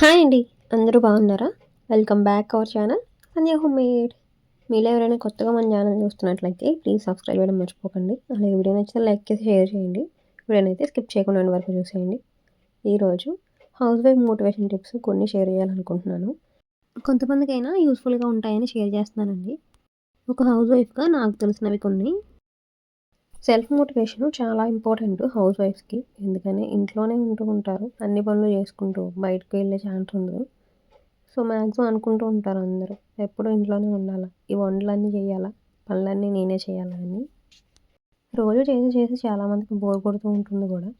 Hi అండి. అందరూ బాగున్నారా? Welcome back our channel Sandhya home made మీలో ఎవరైనా కొత్తగా మన ఛానల్ చూస్తున్నట్లయితే ప్లీజ్ సబ్స్క్రైబ్ చేయడం మర్చిపోకండి. అలాగే వీడియో నచ్చితే లైక్ చేసి షేర్ చేయండి. వీడియోనైతే స్కిప్ చేయకుండా ఉండే వరకు చూసేయండి. ఈరోజు హౌస్ వైఫ్ మోటివేషన్ టిప్స్ కొన్ని షేర్ చేయాలనుకుంటున్నాను. కొంతమందికైనా యూస్ఫుల్గా ఉంటాయని షేర్ చేస్తున్నానండి. ఒక హౌస్ వైఫ్గా నాకు తెలిసినవి కొన్ని. సెల్ఫ్ మోటివేషన్ చాలా ఇంపార్టెంట్ హౌస్ వైఫ్స్కి ఎందుకని? ఇంట్లోనే ఉంటూ ఉంటారు. అన్ని పనులు చేసుకుంటూ బయటకు వెళ్ళే ఛాన్స్ ఉండదు. సో మ్యాక్సిమం అనుకుంటూ ఉంటారు అందరూ. ఎప్పుడూ ఇంట్లోనే ఉండాలా? ఈ వంటలన్నీ చేయాలా? పనులన్నీ నేనే చేయాలని రోజు చేసి చేసి చాలామందికి బోర్ కొడుతూ ఉంటుంది కూడా.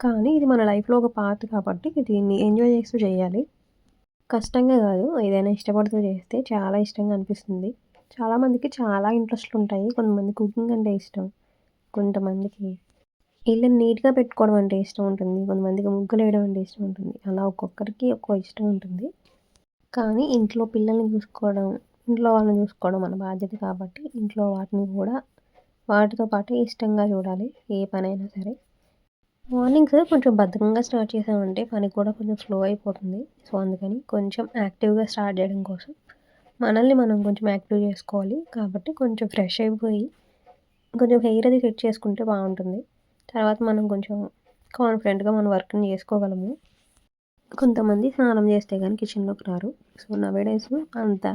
కానీ ఇది మన లైఫ్లో ఒక పార్ట్ కాబట్టి దీన్ని ఎంజాయ్ చేస్తూ చేయాలి. కష్టంగా కాదు ఏదైనా ఇష్టపడుతూ చేస్తే చాలా ఇష్టంగా అనిపిస్తుంది. చాలామందికి చాలా ఇంట్రెస్ట్లు ఉంటాయి. కొంతమంది కుకింగ్ అంటే ఇష్టం. కొంతమందికి ఇల్లు నీట్గా పెట్టుకోవడం అంటే ఇష్టం ఉంటుంది. కొంతమందికి ముగ్గులు వేయడం అంటే ఇష్టం ఉంటుంది. అలా ఒక్కొక్కరికి ఒక్కో ఇష్టం ఉంటుంది. కానీ ఇంట్లో పిల్లల్ని చూసుకోవడం ఇంట్లో వాళ్ళని చూసుకోవడం మన బాధ్యత కాబట్టి ఇంట్లో వాటిని కూడా వాటితో పాటు ఇష్టంగా చూడాలి ఏ పనైనా సరే. మార్నింగ్స్ కొంచెం భద్రంగా స్టార్ట్ చేసామంటే పని కూడా కొంచెం స్లో అయిపోతుంది. సో అందుకని కొంచెం యాక్టివ్గా స్టార్ట్ చేయడం కోసం మనల్ని మనం కొంచెం యాక్టివ్ చేసుకోవాలి. కాబట్టి కొంచెం ఫ్రెష్ అయిపోయి కొంచెం హెయిర్ అది సెట్ చేసుకుంటే బాగుంటుంది. తర్వాత మనం కొంచెం కాన్ఫిడెంట్గా మన వర్క్ని చేసుకోగలము. కొంతమంది స్నానం చేస్తే కానీ కిచెన్లోకి రారు. సో నవేడేస్ అంత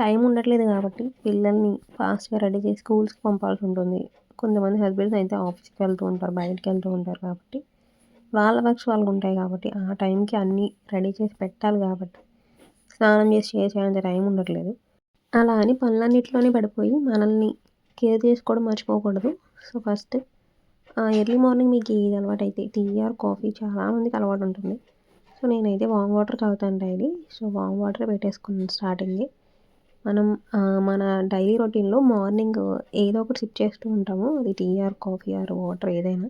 టైం ఉండట్లేదు కాబట్టి పిల్లల్ని ఫాస్ట్గా రెడీ చేసి స్కూల్స్కి పంపాల్సి ఉంటుంది. కొంతమంది హస్బెండ్స్ అయితే ఆఫీస్కి వెళ్తూ ఉంటారు బయటకు వెళ్తూ ఉంటారు కాబట్టి. వాళ్ళ వర్క్స్ వాళ్ళకు ఉంటాయి కాబట్టి ఆ టైంకి అన్నీ రెడీ చేసి పెట్టాలి కాబట్టి స్నానం చేసి చేసేంత టైం ఉండట్లేదు. అలా అని పనులన్నింటిలోనే పడిపోయి మనల్ని కేర్ చేసుకోవడం మర్చిపోకూడదు. సో ఫస్ట్ ఎర్లీ మార్నింగ్ మీకు ఏది అలవాటు అయితే టీ ఆర్ కాఫీ చాలామందికి అలవాటు ఉంటుంది. సో నేనైతే వామ్ వాటర్ తాగుతాను డైలీ. సో వామ్ వాటర్ పెట్టేసుకున్నాను స్టార్టింగ్. మనం మన డైలీ రొటీన్లో మార్నింగ్ ఏదో ఒకటి సిప్ చేస్తూ ఉంటాము. అది tea or coffee or water ఏదైనా.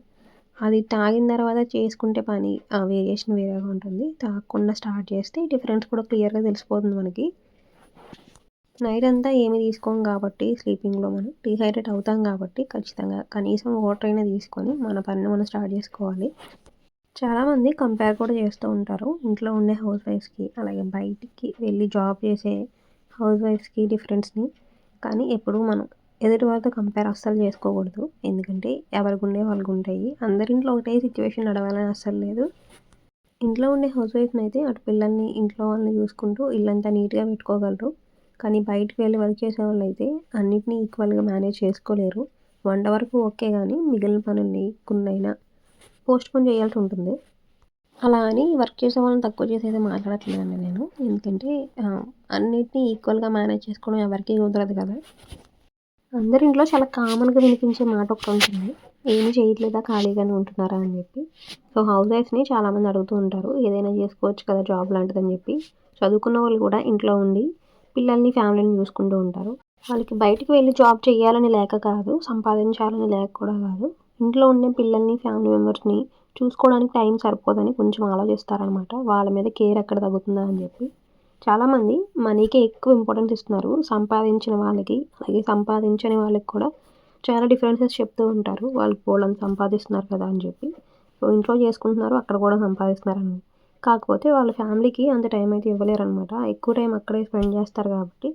అది తాగిన తర్వాత చేసుకుంటే పని వేరియేషన్ వేరేగా ఉంటుంది. తాగకుండా స్టార్ట్ చేస్తే డిఫరెన్స్ కూడా క్లియర్గా తెలిసిపోతుంది మనకి. నైట్ అంతా ఏమి తీసుకోం కాబట్టి స్లీపింగ్లో మనం డిహైడ్రేట్ అవుతాం కాబట్టి ఖచ్చితంగా కనీసం వాటర్ అయినా తీసుకొని మన పనిని మనం స్టార్ట్ చేసుకోవాలి. చాలామంది కంపేర్ కూడా చేస్తూ ఉంటారు ఇంట్లో ఉండే హౌస్ వైఫ్స్కి అలాగే బయటికి వెళ్ళి జాబ్ చేసే హౌస్ వైఫ్స్కి డిఫరెన్స్ని కానీ ఎప్పుడు మనం ఎదుటి వాళ్ళతో కంపేర్ అస్సలు చేసుకోకూడదు. ఎందుకంటే ఎవరికి ఉండే వాళ్ళకు ఉంటాయి. అందరింట్లో ఒకటే సిచ్యువేషన్ నడవాలని అస్సలు లేదు. ఇంట్లో ఉండే హౌస్ వైఫ్ని అయితే అటు పిల్లల్ని ఇంట్లో వాళ్ళని చూసుకుంటూ ఇల్లంతా నీట్గా పెట్టుకోగలరు. కానీ బయటకు వెళ్ళి వర్క్ చేసే వాళ్ళు అయితే అన్నిటినీ ఈక్వల్గా మేనేజ్ చేసుకోలేరు. వంట వరకు ఓకే కానీ మిగిలిన పనుల్ని కొన్నైనా పోస్ట్పోన్ చేయాల్సి ఉంటుంది. అలా అని వర్క్ చేసే వాళ్ళని తక్కువ చేసేది మాట్లాడట్లేదండి నేను. ఎందుకంటే అన్నిటినీ ఈక్వల్గా మేనేజ్ చేసుకోవడం ఎవరికి కుదరదు కదా. అందరి ఇంట్లో చాలా కామన్గా వినిపించే మాట ఒకటి ఉంటుంది. ఏమి చేయట్లేదా? ఖాళీగానే ఉంటున్నారా? అని చెప్పి. సో హౌస్ వైఫ్ని చాలామంది అడుగుతూ ఉంటారు. ఏదైనా చేసుకోవచ్చు కదా జాబ్ లాంటిదని చెప్పి. చదువుకున్న వాళ్ళు కూడా ఇంట్లో ఉండి పిల్లల్ని ఫ్యామిలీని చూసుకుంటూ ఉంటారు. వాళ్ళకి బయటికి వెళ్ళి జాబ్ చేయాలని లేక కాదు సంపాదించాలని లేక కూడా కాదు. ఇంట్లో ఉండే పిల్లల్ని ఫ్యామిలీ మెంబర్స్ని చూసుకోవడానికి టైం సరిపోదని కొంచెం ఆలోచిస్తారనమాట. వాళ్ళ మీద కేర్ ఎక్కడ తగ్గుతుందా అని చెప్పి. చాలామంది మనీకే ఎక్కువ ఇంపార్టెన్స్ ఇస్తున్నారు. సంపాదించిన వాళ్ళకి అలాగే సంపాదించని వాళ్ళకి కూడా చాలా డిఫరెన్సెస్ చెప్తూ ఉంటారు. వాళ్ళు పోలని సంపాదిస్తున్నారు కదా అని చెప్పి. సో ఇంట్లో చేసుకుంటున్నారు అక్కడ కూడా సంపాదిస్తున్నారని. కాకపోతే వాళ్ళ ఫ్యామిలీకి అంత టైం అయితే ఇవ్వలేరు అనమాట ఎక్కువ టైం అక్కడే స్పెండ్ చేస్తారు కాబట్టి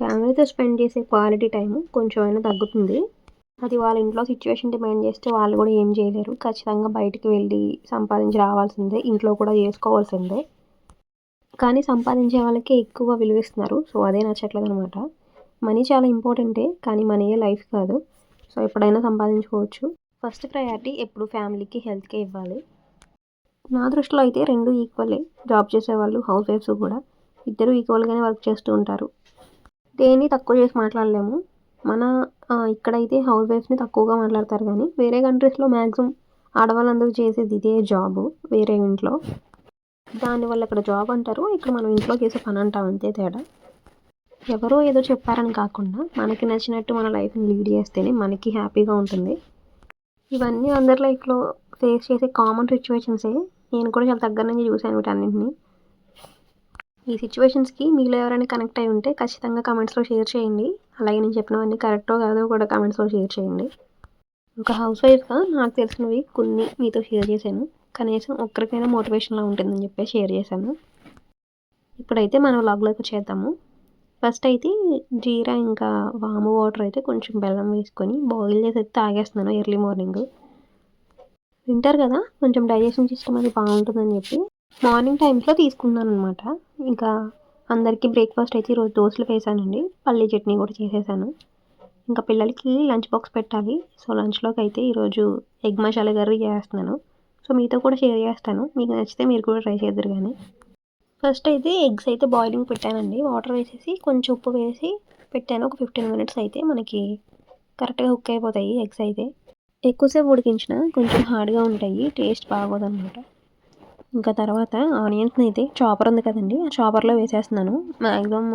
ఫ్యామిలీతో స్పెండ్ చేసే క్వాలిటీ టైం కొంచెం అయినా తగ్గుతుంది. అది వాళ్ళ ఇంట్లో సిచ్యువేషన్ డిమాండ్ చేస్తే వాళ్ళు కూడా ఏం చేయలేరు. ఖచ్చితంగా బయటికి వెళ్ళి సంపాదించి రావాల్సిందే ఇంట్లో కూడా చేసుకోవాల్సిందే. కానీ సంపాదించే వాళ్ళకి ఎక్కువ విలువిస్తున్నారు సో అదే నచ్చట్లేదు అనమాట మనీ చాలా ఇంపార్టెంటే కానీ మనీయే లైఫ్ కాదు. సో ఎప్పుడైనా సంపాదించుకోవచ్చు. ఫస్ట్ ప్రయారిటీ ఎప్పుడు ఫ్యామిలీకి హెల్త్కే ఇవ్వాలి. నా దృష్టిలో అయితే రెండు ఈక్వలే. జాబ్ చేసేవాళ్ళు హౌస్ వైఫ్స్ కూడా. ఇద్దరు ఈక్వల్గానే వర్క్ చేస్తూ ఉంటారు. దేన్ని తక్కువ చేసి మాట్లాడలేము. మన ఇక్కడైతే హౌస్ వైఫ్ని తక్కువగా మాట్లాడతారు కానీ వేరే కంట్రీస్లో మ్యాక్సిమం ఆడవాళ్ళందరూ చేసేది ఇదే జాబ్ వేరే ఇంట్లో. దానివల్ల ఇక్కడ జాబ్ అంటారు. ఇక్కడ మనం ఇంట్లో చేసే పని అంటాం అంతే తేడా. ఎవరో ఏదో చెప్పారని కాకుండా మనకి నచ్చినట్టు మన లైఫ్ని లీడ్ చేస్తేనే మనకి హ్యాపీగా ఉంటుంది. ఇవన్నీ అందరి లైఫ్లో ఫేస్ చేసే కామన్ సిచ్యువేషన్సే నేను కూడా చాలా దగ్గర నుంచి చూశాను వీటన్నింటిని. ఈ సిచ్యువేషన్స్కి మీలో ఎవరైనా కనెక్ట్ అయి ఉంటే ఖచ్చితంగా కమెంట్స్లో షేర్ చేయండి. అలాగే నేను చెప్పినవన్నీ కరెక్టో కాదో కూడా కమెంట్స్లో షేర్ చేయండి. ఒక హౌస్ వైఫ్గా నాకు తెలిసినవి కొన్ని మీతో షేర్ చేశాను. కనీసం ఒక్కరికైనా మోటివేషన్లా ఉంటుందని చెప్పి షేర్ చేశాను. ఇప్పుడైతే మనం లాగ్లోకి వచ్చేద్దాము. ఫస్ట్ అయితే జీరా ఇంకా వాము వాటర్ అయితే కొంచెం బెల్లం వేసుకొని బాయిల్ చేసి అయితే తాగేస్తున్నాను ఎర్లీ మార్నింగ్. వింటారు కదా? కొంచెం డైజెషన్ సిస్టమ్ అది బాగుంటుందని చెప్పి మార్నింగ్ టైమ్స్లో తీసుకున్నాను అనమాట ఇంకా అందరికీ బ్రేక్ఫాస్ట్ అయితే ఈరోజు దోశలు వేసానండి పల్లీ చట్నీ కూడా చేసేసాను. ఇంకా పిల్లలకి లంచ్ బాక్స్ పెట్టాలి సో లంచ్లోకి అయితే ఈరోజు ఎగ్ మసాలా కర్రీ చేస్తున్నాను. సో మీతో కూడా షేర్ చేస్తాను మీకు నచ్చితే మీరు కూడా ట్రై చేద్దరు కానీ. ఫస్ట్ అయితే ఎగ్స్ అయితే బాయిలింగ్ పెట్టానండి. వాటర్ వేసేసి కొంచెం ఉప్పు వేసి పెట్టాను. ఒక ఫిఫ్టీన్ మినిట్స్ అయితే మనకి కరెక్ట్గా కుక్ అయిపోతాయి ఎగ్స్ అయితే. ఎక్కువసేపు ఉడికించిన కొంచెం హార్డ్గా ఉంటాయి. టేస్ట్ బాగోదన్నమాట ఇంకా తర్వాత ఆనియన్స్ని అయితే చాపర్ ఉంది కదండి. ఆ చాపర్లో వేసేస్తున్నాను. మ్యాక్సిమమ్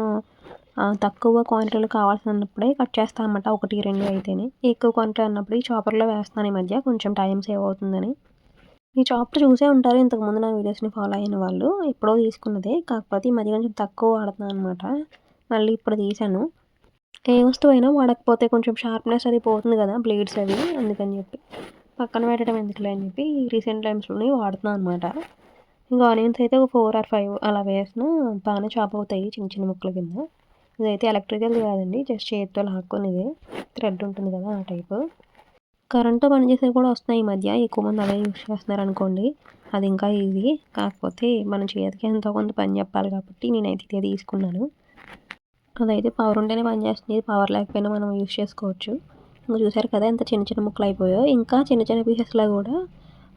తక్కువ క్వాంటిటీలో కావాల్సినప్పుడే కట్ చేస్తాను అన్నమాట. ఒకటి రెండు అయితేనే. ఎక్కువ క్వాంటిటీ అన్నప్పుడు ఈ చాపర్లో వేస్తాను ఈ మధ్య. కొంచెం టైం సేవ్ అవుతుందని. ఈ చాప్టర్ చూసే ఉంటారు. ఇంతకుముందు నా వీడియోస్ని ఫాలో అయిన వాళ్ళు. ఎప్పుడో తీసుకున్నదే. కాకపోతే ఈ మధ్య కొంచెం తక్కువ వాడుతున్నాను అనమాట మళ్ళీ ఇప్పుడు తీసాను ఏ వస్తువు అయినా వాడకపోతే కొంచెం షార్ప్నెస్ అది పోతుంది కదా బ్లేడ్స్ అవి. అందుకని చెప్పి పక్కన పెట్టడం ఎందుకులే అని చెప్పి రీసెంట్ టైమ్స్లోనే వాడుతున్నాను అనమాట ఇంకా ఆనియన్స్ అయితే ఒక ఫోర్ ఆర్ ఫైవ్ అలా వేసిన బాగానే చాప్ అవుతాయి చిన్న చిన్న ముక్కల కింద. ఇదైతే ఎలక్ట్రికల్ కాదండి. జస్ట్ చేతితో లాక్కొనిది థ్రెడ్ ఉంటుంది కదా ఆ టైపు. కరెంటు పనిచేసేవి కూడా వస్తున్నాయి ఈ మధ్య. ఎక్కువ మంది అవే యూస్ చేస్తున్నారు అనుకోండి అది ఇంకా ఈజీ. కాకపోతే మన చేతికి ఎంతో కొంత పని చెప్పాలి కాబట్టి నేనైతే ఇదే తీసుకున్నాను. అదైతే పవర్ ఉంటేనే పనిచేస్తుంది పవర్ లేకపోయినా మనం యూస్ చేసుకోవచ్చు. ఇంకా చూసారు కదా ఎంత చిన్న చిన్న ముక్కలు అయిపోయాయో. ఇంకా చిన్న చిన్న పీసెస్లో కూడా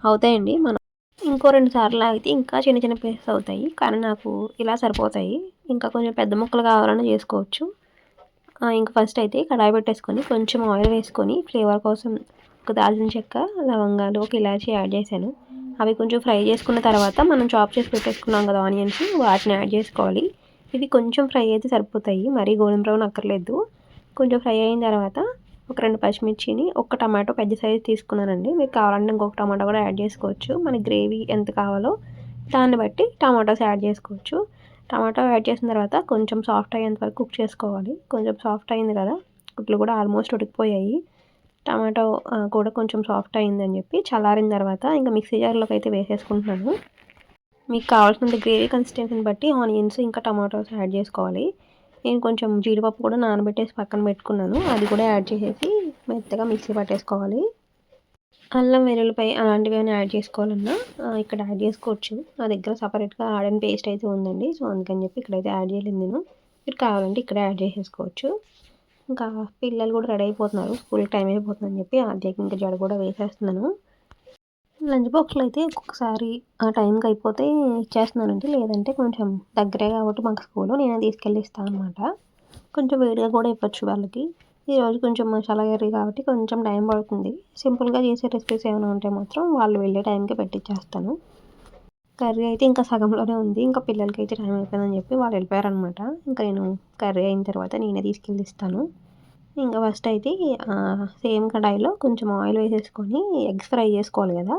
అవుతాయండి. మనం ఇంకో రెండు సార్లు ఆగితే ఇంకా చిన్న చిన్న పీసెస్ అవుతాయి. కానీ నాకు ఇలా సరిపోతాయి. ఇంకా కొంచెం పెద్ద ముక్కలు కావాలన్నా చేసుకోవచ్చు. ఇంకా ఫస్ట్ అయితే కడాయి పెట్టేసుకొని కొంచెం ఆయిల్ వేసుకొని ఫ్లేవర్ కోసం ఒక దాల్చిన చెక్క లవంగాలు ఒక ఇలాచి యాడ్ చేశాను. అవి కొంచెం ఫ్రై చేసుకున్న తర్వాత మనం చాప్ చేసి పెట్టేసుకున్నాం కదా ఆనియన్స్ వాటిని యాడ్ చేసుకోవాలి. ఇవి కొంచెం ఫ్రై అయితే సరిపోతాయి మరీ గోధుమ బ్రౌన్ అక్కర్లేదు కొంచెం ఫ్రై అయిన తర్వాత ఒక రెండు పచ్చిమిర్చిని ఒక టమాటో పెద్ద సైజు తీసుకున్నానండి. మీకు కావాలంటే ఇంకొక టమాటో కూడా యాడ్ చేసుకోవచ్చు. మన గ్రేవీ ఎంత కావాలో దాన్ని బట్టి టమాటోస్ యాడ్ చేసుకోవచ్చు. టమాటో యాడ్ చేసిన తర్వాత కొంచెం సాఫ్ట్ అయ్యేంత వరకు కుక్ చేసుకోవాలి. కొంచెం సాఫ్ట్ అయింది కదా గుడ్లు కూడా ఆల్మోస్ట్ ఉడికిపోయాయి. టమాటో కూడా కొంచెం సాఫ్ట్ అయిందని చెప్పి చల్లారిన తర్వాత ఇంకా మిక్సీ జార్లోకి అయితే వేసేసుకుంటున్నాను. మీకు కావాల్సిన గ్రేవీ కన్సిస్టెన్సీని బట్టి ఆనియన్స్ ఇంకా టమాటోస్ యాడ్ చేసుకోవాలి. నేను కొంచెం జీడిపప్పు కూడా నానబెట్టేసి పక్కన పెట్టుకున్నాను. అది కూడా యాడ్ చేసేసి మెత్తగా మిక్సీ పట్టేసుకోవాలి. అల్లం వెల్లుల్లిపాయ అలాంటివి ఏమైనా యాడ్ చేసుకోవాలన్నా ఇక్కడ యాడ్ చేసుకోవచ్చు. నా దగ్గర సపరేట్గా ఆడని పేస్ట్ అయితే ఉందండి. సో అందుకని చెప్పి ఇక్కడైతే యాడ్ చేయలేదు నేను. మీరు కావాలంటే ఇక్కడ యాడ్ చేసేసుకోవచ్చు. ఇంకా పిల్లలు కూడా రెడీ అయిపోతున్నారు. స్కూల్ టైం అయిపోతుందని చెప్పి ఆద్యకి ఇంకా జడ కూడా వేసేస్తున్నాను. లంచ్ బాక్స్లో అయితే ఒక్కొక్కసారి ఆ టైంకి అయిపోతే ఇచ్చేస్తున్నానండి లేదంటే కొంచెం దగ్గరే కాబట్టి మాకు స్కూల్లో నేనే తీసుకెళ్ళి ఇస్తాను అనమాట కొంచెం వేడిగా కూడా ఇవ్వచ్చు వాళ్ళకి. ఈరోజు కొంచెం మసాలా కర్రీ కాబట్టి కొంచెం టైం పడుతుంది. సింపుల్గా చేసే రెసిపీస్ ఏమైనా ఉంటే మాత్రం వాళ్ళు వెళ్ళే టైంకి పెట్టించేస్తాను కర్రీ అయితే ఇంకా సగంలోనే ఉంది. ఇంకా పిల్లలకి అయితే టైం అయిపోయిందని చెప్పి వాళ్ళు వెళ్ళిపోయారనమాట. ఇంకా నేను కర్రీ అయిన తర్వాత నేనే తీసుకెళ్ళి ఇస్తాను. ఇంకా ఫస్ట్ అయితే సేమ్ కడాయిలో కొంచెం ఆయిల్ వేసేసుకొని ఎగ్స్ ఫ్రై చేసుకోవాలి కదా.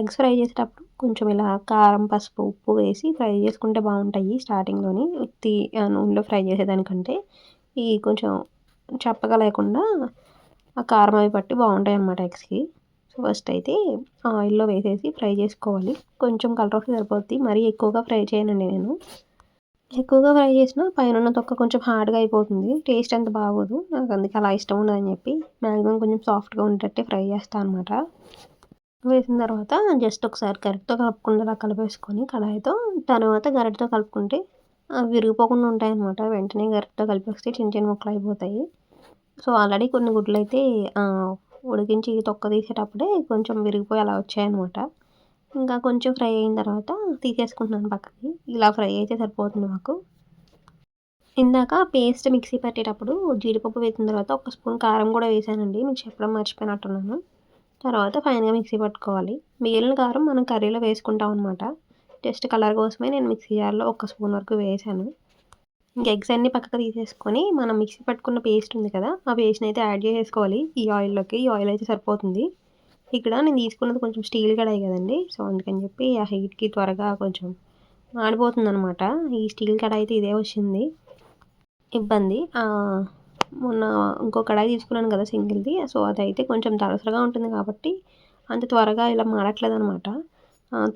ఎగ్స్ ఫ్రై చేసేటప్పుడు కొంచెం ఇలా కారం పసుపు ఉప్పు వేసి ఫ్రై చేసుకుంటే బాగుంటాయి స్టార్టింగ్లోని. ఉత్తి నూనెలో ఫ్రై చేసేదానికంటే ఈ కొంచెం చప్పగా లేకుండా ఆ కారం అవి పట్టి బాగుంటాయి అన్నమాట ఎగ్స్కి. ఫస్ట్ అయితే ఆయిల్లో వేసేసి ఫ్రై చేసుకోవాలి. కొంచెం కలర్ వస్తే సరిపోద్ది. మరీ ఎక్కువగా ఫ్రై చేయనండి నేను. ఎక్కువగా ఫ్రై చేసిన పైన తొక్క కొంచెం హార్డ్గా అయిపోతుంది. టేస్ట్ అంత బాగోదు. నాకు అందుకే అలా ఇష్టం ఉండదని చెప్పి మ్యాక్సిమం కొంచెం సాఫ్ట్గా ఉండేటట్టే ఫ్రై చేస్తాను అనమాట వేసిన తర్వాత జస్ట్ ఒకసారి గరిటతో కలుపుకుండా కలిపేసుకొని కడాయితో తర్వాత గరిటతో కలుపుకుంటే విరిగిపోకుండా ఉంటాయి అనమాట వెంటనే గరిటతో కలిపేస్తే చిన్న చిన్న ముక్కలు అయిపోతాయి. సో ఆల్రెడీ కొన్ని గుడ్లు అయితే ఉడికించి తొక్క తీసేటప్పుడే కొంచెం విరిగిపోయి అలా వచ్చాయన్నమాట. ఇంకా కొంచెం ఫ్రై అయిన తర్వాత తీసేసుకుంటున్నాను పక్కకి. ఇలా ఫ్రై అయితే సరిపోతుంది మాకు. ఇందాక పేస్ట్ మిక్సీ పెట్టేటప్పుడు జీడిపప్పు వేసిన తర్వాత ఒక స్పూన్ కారం కూడా వేసానండి. మీకు చెప్పడం మర్చిపోయినట్టున్నాను. తర్వాత ఫైన్గా మిక్సీ పట్టుకోవాలి. మిగిలిన కారం మనం కర్రీలో వేసుకుంటాం అనమాట జస్ట్ కలర్ కోసమే నేను మిక్సీ జార్లో ఒక స్పూన్ వరకు వేసాను. ఇంకా ఎగ్స్ అన్నీ పక్కకు తీసేసుకొని మనం మిక్సీ పట్టుకున్న పేస్ట్ ఉంది కదా ఆ పేస్ట్ని అయితే యాడ్ చేసేసుకోవాలి. ఈ ఆయిల్లోకి ఈ ఆయిల్ అయితే సరిపోతుంది. ఇక్కడ నేను తీసుకున్నది కొంచెం స్టీల్ కడాయి కదండి సో అందుకని చెప్పి ఆ హీట్కి త్వరగా కొంచెం మాడిపోతుంది అనమాట ఈ స్టీల్ కడాయి అయితే ఇదే వచ్చింది. ఇబ్బంది. మొన్న ఇంకో కడాయి తీసుకున్నాను కదా సింగిల్ది సో అదైతే కొంచెం దలసరగా ఉంటుంది కాబట్టి అంత త్వరగా ఇలా మాడట్లేదు అనమాట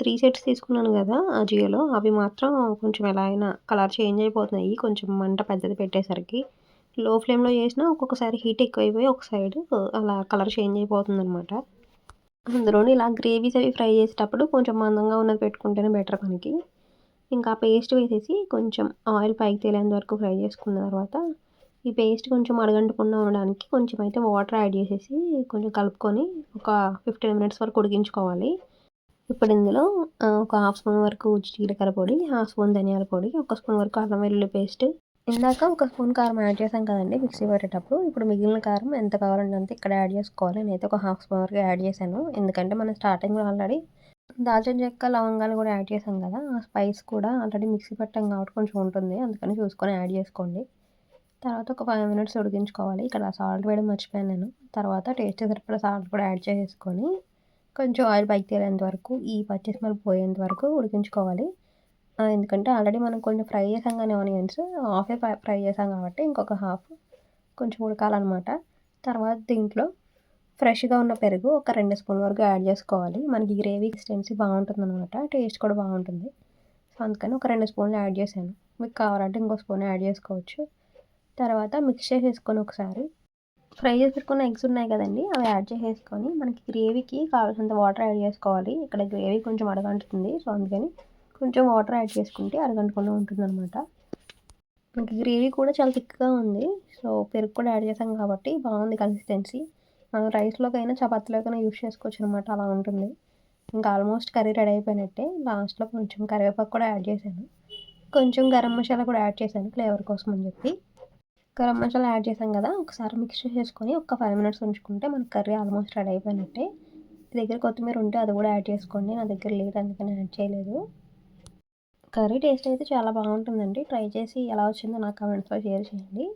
త్రీ సెట్స్ తీసుకున్నాను కదా అజియోలో అవి మాత్రం కొంచెం ఎలా అయినా కలర్ చేంజ్ అయిపోతున్నాయి. కొంచెం మంట పెద్దది పెట్టేసరికి లో ఫ్లేమ్లో చేసినా ఒక్కొక్కసారి హీట్ ఎక్కువైపోయి ఒక సైడ్ అలా కలర్ చేంజ్ అయిపోతుంది అనమాట అందులోని ఇలా గ్రేవీస్ అవి ఫ్రై చేసేటప్పుడు కొంచెం మందంగా ఉన్నది పెట్టుకుంటేనే బెటర్ మనకి. ఇంకా పేస్ట్ వేసేసి కొంచెం ఆయిల్ పైకి తేలేంత వరకు ఫ్రై చేసుకున్న తర్వాత ఈ పేస్ట్ కొంచెం అడగంటకుండా ఉండడానికి కొంచెం అయితే వాటర్ యాడ్ చేసేసి కొంచెం కలుపుకొని ఒక ఫిఫ్టీన్ మినిట్స్ వరకు ఉడికించుకోవాలి. ఇప్పుడు ఇందులో ఒక హాఫ్ స్పూన్ వరకు జీలకర్ర పొడి హాఫ్ స్పూన్ ధనియాల పొడి ఒక స్పూన్ వరకు అల్లం వెల్లుల్లి పేస్ట్ ఇందాక ఒక స్పూన్ కారం యాడ్ చేసాం కదండి మిక్సీ పెట్టేటప్పుడు. ఇప్పుడు మిగిలిన కారం ఎంత కావాలంటే అంత ఇక్కడ యాడ్ చేసుకోవాలి. నేనైతే ఒక హాఫ్ స్పూన్ వరకు యాడ్ చేశాను. ఎందుకంటే మనం స్టార్టింగ్లో ఆల్రెడీ దాల్చిన చెక్క లవంగాలు కూడా యాడ్ చేసాం కదా. ఆ స్పైస్ కూడా ఆల్రెడీ మిక్సీ పెట్టాం కాబట్టి కొంచెం ఉంటుంది. అందుకని చూసుకొని యాడ్ చేసుకోండి. తర్వాత ఒక ఫైవ్ మినిట్స్ ఉడికించుకోవాలి. ఇక్కడ సాల్ట్ వేయడం మర్చిపోయాను నేను. తర్వాత టేస్ట్ సరిపడా సాల్ట్ కూడా యాడ్ చేసేసుకొని కొంచెం ఆయిల్ పైకి తేలేంత వరకు ఈ పచ్చి స్మెల్ పోయేంత వరకు ఉడికించుకోవాలి. ఎందుకంటే ఆల్రెడీ మనం కొంచెం ఫ్రై చేసాం కానీ ఆనియన్స్ హాఫే ఫ్రై చేసాం కాబట్టి ఇంకొక హాఫ్ కొంచెం ఉడకాలన్నమాట. తర్వాత దీంట్లో ఫ్రెష్గా ఉన్న పెరుగు ఒక రెండు స్పూన్ వరకు యాడ్ చేసుకోవాలి. మనకి గ్రేవీ ఎక్స్టెన్సీ బాగుంటుంది అనమాట టేస్ట్ కూడా బాగుంటుంది. సో అందుకని ఒక రెండు స్పూన్లు యాడ్ చేశాను. మీకు కావాలంటే ఇంకో స్పూన్ యాడ్ చేసుకోవచ్చు. తర్వాత మిక్స్ చేసేసుకొని ఒకసారి ఫ్రై చేసి పెట్టుకున్న ఎగ్స్ ఉన్నాయి కదండి అవి యాడ్ చేసేసుకొని మనకి గ్రేవీకి కావాల్సినంత వాటర్ యాడ్ చేసుకోవాలి. ఇక్కడ గ్రేవీ కొంచెం అడగంటుతుంది సో అందుకని కొంచెం వాటర్ యాడ్ చేసుకుంటే అడగంటకుండా ఉంటుంది అనమాట మనకి గ్రేవీ కూడా చాలా థిక్గా ఉంది సో పెరుగు కూడా యాడ్ చేసాం కాబట్టి బాగుంది కన్సిస్టెన్సీ. మనం రైస్లోకైనా చపాతీలోకైనా యూస్ చేసుకోవచ్చు అనమాట అలా ఉంటుంది. ఇంకా ఆల్మోస్ట్ కర్రీ రెడీ అయిపోయినట్టే లాస్ట్లో కొంచెం కరివేపాకు కూడా యాడ్ చేశాను. కొంచెం గరం మసాలా కూడా యాడ్ చేశాను ఫ్లేవర్ కోసం అని చెప్పి. గరం మసాలా యాడ్ చేసాం కదా ఒకసారి మిక్స్ చేసుకొని ఒక ఫైవ్ మినిట్స్ ఉంచుకుంటే మన కర్రీ ఆల్మోస్ట్ రెడీ అయిపోయినట్టే. దగ్గర కొత్తిమీర ఉంటే అది కూడా యాడ్ చేసుకోండి నా దగ్గర లేదు అందుకని యాడ్ చేయలేదు. కర్రీ టేస్ట్ అయితే చాలా బాగుంటుందండి ట్రై చేసి ఎలా వచ్చిందో నాకు కమెంట్స్లో షేర్ చేయండి.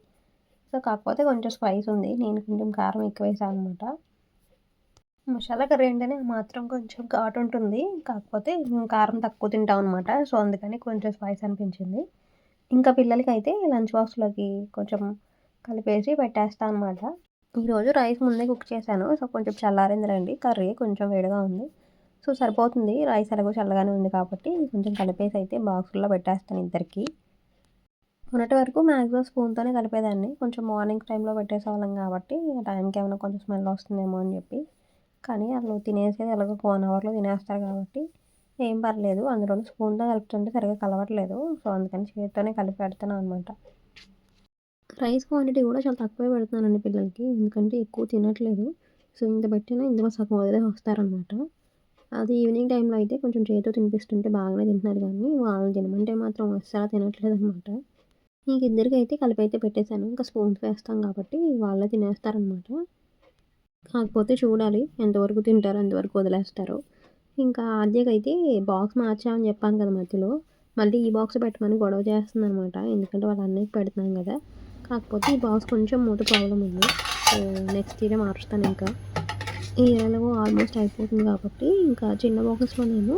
సో కాకపోతే కొంచెం స్పైస్ ఉంది నేను కొంచెం కారం ఎక్కువ వేసాను అనమాట మసాలా కర్రీ అంటేనే మాత్రం కొంచెం ఘాటు ఉంటుంది కాకపోతే కారం తక్కువ తింటాం అనమాట సో అందుకని కొంచెం స్పైస్ అనిపించింది. ఇంకా పిల్లలకి అయితే లంచ్ బాక్స్లోకి కొంచెం కలిపేసి పెట్టేస్తాను అనమాట ఈరోజు రైస్ ముందే కుక్ చేశాను. సో కొంచెం చల్లారింది రండి. కర్రీ కొంచెం వేడిగా ఉంది. సో సరిపోతుంది. రైస్ ఎలాగో చల్లగానే ఉంది కాబట్టి కొంచెం కలిపేసి అయితే బాక్సుల్లో పెట్టేస్తాను ఇద్దరికి. మొన్నటి వరకు మ్యాక్సిమం స్పూన్తోనే కలిపేదాన్ని. కొంచెం మార్నింగ్ టైంలో పెట్టేసేవాళ్ళం కాబట్టి టైంకి ఏమైనా కొంచెం స్మెల్ వస్తుందేమో అని చెప్పి. కానీ అసలు తినేసేది ఎలాగో వన్ అవర్లో తినేస్తారు కాబట్టి ఏం పర్లేదు. అందులో స్పూన్తో కలుపుతుంటే సరిగ్గా కలవట్లేదు. సో అందుకని చేతితోనే కలిపి పెడతాను అనమాట రైస్ క్వాంటిటీ కూడా చాలా తక్కువే పెడుతున్నానండి పిల్లలకి. ఎందుకంటే ఎక్కువ తినట్లేదు. సో ఇంత పెట్టినా ఇందులో సగం వదిలే వస్తారనమాట అది ఈవినింగ్ టైంలో అయితే కొంచెం చేతితో తినిపిస్తుంటే బాగానే తింటున్నారు కానీ వాళ్ళు తినమంటే మాత్రం అస్సలు తినట్లేదు అనమాట ఇంక ఇద్దరికి అయితే కలిపి అయితే పెట్టేశాను. ఇంకా స్పూన్స్ వేస్తాం కాబట్టి వాళ్ళే తినేస్తారనమాట కాకపోతే చూడాలి ఎంతవరకు తింటారో ఎంతవరకు వదిలేస్తారో. ఇంకా ఆద్యకైతే బాక్స్ మార్చామని చెప్పాను కదా మధ్యలో. మళ్ళీ ఈ బాక్స్ పెట్టమని గొడవ చేస్తుంది అనమాట ఎందుకంటే వాళ్ళ అన్నయ్యకి పెడుతున్నాం కదా. కాకపోతే ఈ బాక్స్ కొంచెం మూత ప్రాబ్లం ఉంది. నెక్స్ట్ ఇయర్ మార్చుతాను ఇంకా. ఈ ఇయర్లో ఆల్మోస్ట్ అయిపోతుంది కాబట్టి ఇంకా చిన్న బాక్స్లో నేను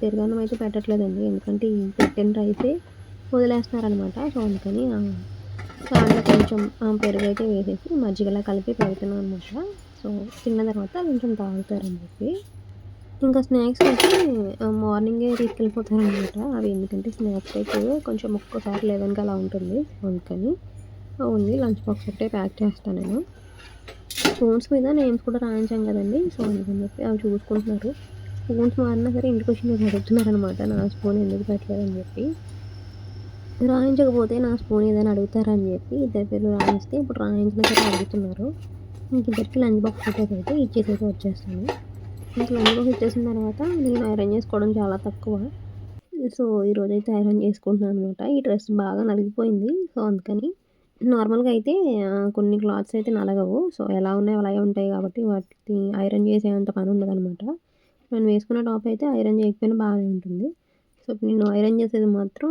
పెరుగన్నం అయితే పెట్టట్లేదండి. ఎందుకంటే ఈ పెట్టిన అయితే వదిలేస్తున్నారనమాట సో అందుకని దాంట్లో కొంచెం పెరుగు అయితే వేసేసి మజ్జిగలా కలిపి పెడుతున్నాను అనమాట సో తిన్న తర్వాత కొంచెం తాగుతారని చెప్పి. ఇంకా స్నాక్స్ అయితే మార్నింగే తీసుకెళ్ళిపోతారనమాట. అవి ఎందుకంటే స్నాక్స్ అయితే కొంచెం ఒక్కోసారి లెవెన్కి అలా ఉంటుంది అందుకని. ఓన్లీ లంచ్ బాక్స్ ఒకటే ప్యాక్ చేస్తాను నేను. స్పూన్స్ మీద నేమ్స్ కూడా రాయించాం కదండి సో అందుకని చెప్పి అవి చూసుకుంటున్నారు. స్పూన్స్ మారినా సరే ఇంటికి వచ్చి మీరు అడుగుతున్నారనమాట నా స్పూన్ ఎందుకు పెట్టలేదని చెప్పి. రాయించకపోతే నా స్పూన్ ఏదైనా అడుగుతారని చెప్పి ఇద్దరు పేర్లు రాయిస్తే ఇప్పుడు రాయించిన సరే అడుగుతున్నారు. ఇంక ఇద్దరికి లంచ్ బాక్స్ అయితే ఇచ్చేసి అయితే వచ్చేస్తాను. నాకు లంచ్ వచ్చేసిన తర్వాత నేను ఐరన్ చేసుకోవడం చాలా తక్కువ. సో ఈరోజు అయితే ఐరన్ చేసుకుంటున్నాను అనమాట ఈ డ్రెస్ బాగా నలిగిపోయింది. సో అందుకని నార్మల్గా అయితే కొన్ని క్లాత్స్ అయితే నలగవు. సో ఎలా ఉన్నాయో అలాగే ఉంటాయి కాబట్టి వాటిని ఐరన్ చేసేంత పని ఉండదనమాట నేను వేసుకున్న టాప్ అయితే ఐరన్ చేయకపోయినా బాగానే ఉంటుంది. సో నేను ఐరన్ చేసేది మాత్రం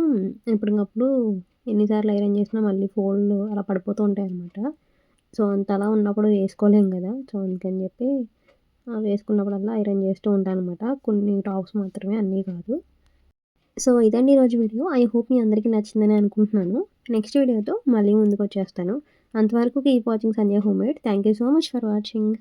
ఎప్పటికప్పుడు ఎన్నిసార్లు ఐరన్ చేసినా మళ్ళీ ఫోల్డ్ అలా పడిపోతూ ఉంటాయి అనమాట సో అంత అలా ఉన్నప్పుడు వేసుకోలేం కదా. సో అందుకని చెప్పి వేసుకున్నప్పుడల్లా ఐరన్ చేస్తూ ఉంటాను అనమాట కొన్ని టాప్స్ మాత్రమే అన్నీ కాదు. సో ఇదండి ఈరోజు వీడియో. ఐ హోప్ మీ అందరికీ నచ్చిందని అనుకుంటున్నాను. నెక్స్ట్ వీడియోతో మళ్ళీ ముందుకు వచ్చేస్తాను అంతవరకు keep watching Sanjay home made. Thank you so much for watching.